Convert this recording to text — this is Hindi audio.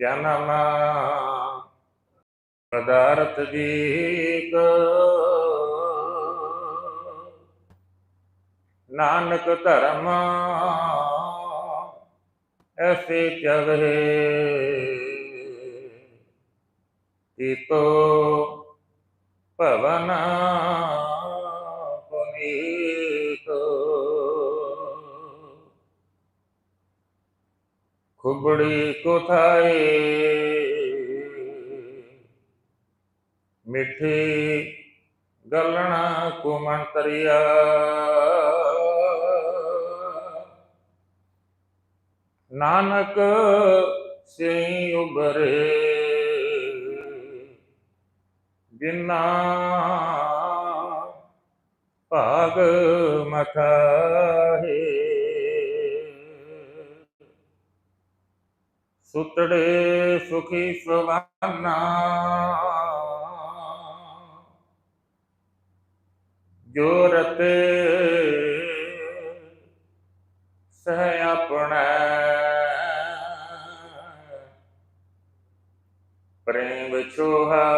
जनम पदार्थ दीक। नानक धर्म। ऐसे चवे तो भवना खुबड़ी कोथाए मिठी गलना कुमंतरिया नानक से उबरे जिन्ना भाग मथा है ਸੁਤੜੇ ਸੁਖੀ ਸਵਾਨਾ। ਜੋ ਰਤੇ ਸਹਿ ਆਪਣਾ। ਪ੍ਰੇਮ ਵਿਛੋਹਾ